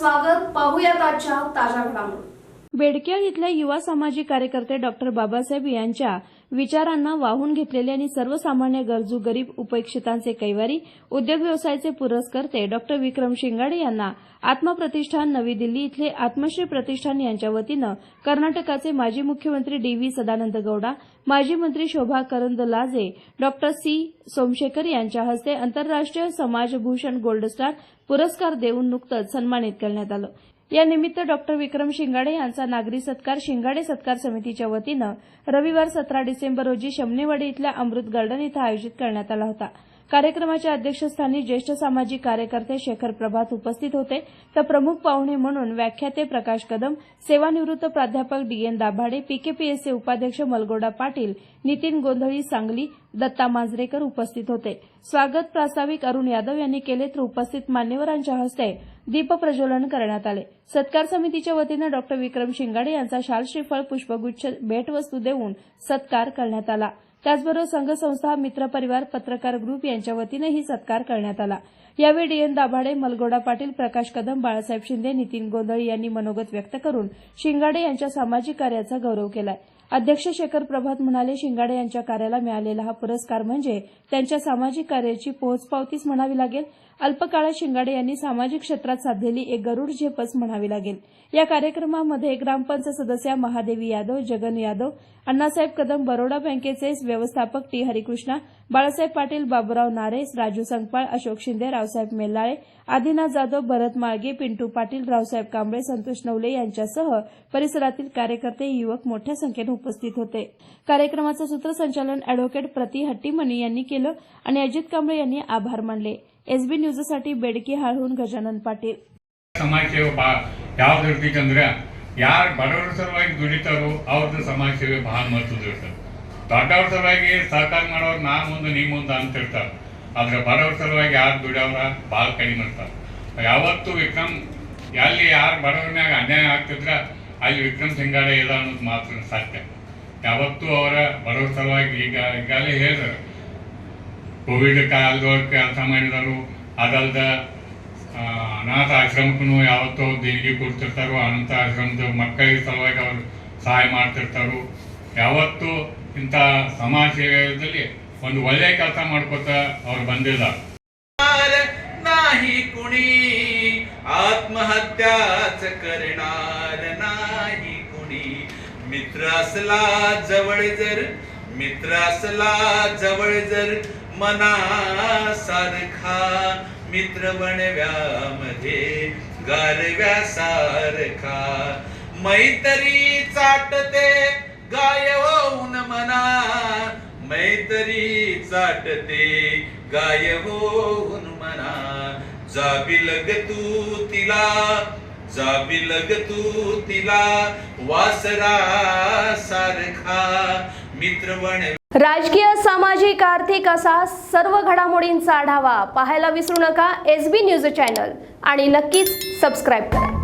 स्वागत. पाहूयात आजच्या ताज्या घडामोडी. बेडकेळ इथल्या युवा सामाजिक कार्यकर्ते डॉक्टर बाबासाहेब यांच्या विचारांना वाहून घेतलेले आणि सर्वसामान्य गरजू गरीब उपेक्षितांचे कैवारी उद्योग व्यवसायाचे पुरस्कर्ते डॉक्टर विक्रम शिंगाडे यांना आत्मप्रतिष्ठान नवी दिल्ली इथले आत्मश्री प्रतिष्ठान यांच्या वतीनं कर्नाटकाचे माजी मुख्यमंत्री डी व्ही सदानंद गौडा माजी मंत्री शोभा करंदलाजे डॉक्टर सी. सोमशेखर यांच्या हस्ते आंतरराष्ट्रीय समाजभूषण गोल्ड स्टार पुरस्कार देऊन नुकतंच सन्मानित करण्यात आलं. यानिमित्त डॉक्टर विक्रम शिंगाडे यांचा नागरी सत्कार शिंगाडे सत्कार समितीच्या वतीनं रविवार सतरा डिसेंबर रोजी शमनेवाडी इथल्या अमृत गार्डन इथं आयोजित करण्यात आला होता. कार्यक्रमाच्या अध्यक्षस्थानी ज्येष्ठ सामाजिक कार्यकर्ते शेखर प्रभात उपस्थित होते. तर प्रमुख पाहुणे म्हणून व्याख्याते प्रकाश कदम सेवानिवृत्त प्राध्यापक डी एन दाभाडे पीकेपीएसचे उपाध्यक्ष मलगोडा पाटील नितीन गोंधळी सांगली दत्ता मांजरेकर उपस्थित होते. स्वागत प्रास्ताविक अरुण यादव यांनी केले तर उपस्थित मान्यवरांच्या हस्ते दीपप्रज्वलन करण्यात आले. सत्कार समितीच्या वतीनं डॉक्टर विक्रम शिंगाडे यांचा शाल श्रीफळ पुष्पगुच्छ भेटवस्तू देऊन सत्कार करण्यात आला. त्याचबरोबर संघ संस्था मित्र परिवार पत्रकार ग्रुप यांच्या वतीनंही सत्कार करण्यात आला. यावेळी डीएन दाभाडे मलगोडा पाटील प्रकाश कदम बाळासाहेब शिंदे नितीन गोंधळी यांनी मनोगत व्यक्त करून शिंगाडे यांच्या सामाजिक कार्याचा गौरव केलाय. अध्यक्ष शेखर प्रभात म्हणाले शिंगाडे यांच्या कार्याला मिळालेला हा पुरस्कार म्हणजे त्यांच्या सामाजिक कार्याची पोहोचपावतीच म्हणावी लागेल. अल्पकाळात शिंगाडे यांनी सामाजिक क्षेत्रात साधलेली एक गरुड झेपच म्हणावी लागेल. या कार्यक्रमामध्ये ग्रामपंचायत सदस्या महादेवी यादव जगन यादव अण्णासाहेब कदम बरोडा बँकेचे व्यवस्थापक टी हरिकृष्णा बाळासाहेब पाटील बाबुराव नारेस राजू संकपाळ अशोक शिंदे रावसाहेब मेल्लाळे आदिनाथ जाधव भरत माळगे पिंटू पाटील रावसाहेब कांबळे संतोष नवले यांच्यासह परिसरातील कार्यकर्ते युवक मोठ्या संख्येनं उपस्थित होते कार्यक्रमाचं सूत्रसंचालन अॅडव्होकेट प्रति हट्टीमणी यांनी केलं आणि अजित कांबळे यांनी आभार मानले एसबी न्यूजसाठी बेडकी हाळहून गजानन पाटील ಸಮಾಜ ಸೇವೆ ಬಾ ಯಾವ್ದು ಇರ್ಬೇಕಂದ್ರೆ ಯಾರು ಬಡವರ ಸಲುವಾಗಿ ದುಡಿತಾರೋ ಅವ್ರದ್ದು ಸಮಾಜ ಸೇವೆ ಬಹಳ ಮಹತ್ವದ ಇರ್ತದೆ ದೊಡ್ಡವ್ರ ಸಲುವಾಗಿ ಸಹಕಾರ ಮಾಡೋರು ನಾ ಮುಂದೆ ನೀ ಮುಂದೆ ಅಂತಿರ್ತಾರೆ ಆದ್ರೆ ಬಡವ್ರ ಸಲುವಾಗಿ ಯಾರು ದುಡಿಯವ್ರ ಭಾಳ ಕಡಿಮೆ ಇರ್ತಾರೆ. ಯಾವತ್ತು ವಿಕ್ರಮ್, ಎಲ್ಲಿ ಯಾರು ಬಡವ್ರ ಮ್ಯಾಗ ಅನ್ಯಾಯ ಆಗ್ತಿದ್ರ ಅಲ್ಲಿ ವಿಕ್ರಮ್ ಸಿಂಗಾಡೆ ಇಲ್ಲ ಅನ್ನೋದು ಮಾತ್ರ ಸತ್ಯ. ಯಾವತ್ತೂ ಅವರ ಬಡವ್ರ ಸಲುವಾಗಿ ಈಗ, ಈಗಾಗಲೇ ಹೇಳಿದ್ರು ಕೋವಿಡ್ ಕಾಲದೊಳಗೆ ಕೆಲಸ ಮಾಡಿದರು ಅದಲ್ದ ಅನಾಥ ಆಶ್ರಮಕ್ಕೂ ಯಾವತ್ತೋ ದೇಣಿಗೆ ಕೊಡ್ತಿರ್ತಾರೋ ಅನಾಥ ಆಶ್ರಮದ ಮಕ್ಕಳಿಗೆ ಸಲುವಾಗಿ ಅವರು ಸಹಾಯ ಮಾಡ್ತಿರ್ತಾರೋ. ಯಾವತ್ತೂ ಇಂಥ ಸಮಾಜ ಸೇವೆಯಲ್ಲಿ ಒಂದು ಒಳ್ಳೆಯ ಕೆಲಸ ಮಾಡ್ಕೊತ ಅವ್ರು ಬಂದಿದ್ದಾರೆ करणार नाही कुणी आत्महत्याच करणार नाही कुणी मित्र असला जवळ जर मित्र असला जवळ जर मनासारखा मित्र बनव्यामध्ये गारव्या सारखा तरी चाटते गाय होऊन म्हणा जाबी लग तू तिला जाबी लग तू तिला वासरा सारखा मित्र राजकीय सामाजिक आर्थिक असा सर्व घडामोडींचा आढावा पाहायला विसरू नका. S B news channel. आणि नक्कीच सबस्क्राईब करा.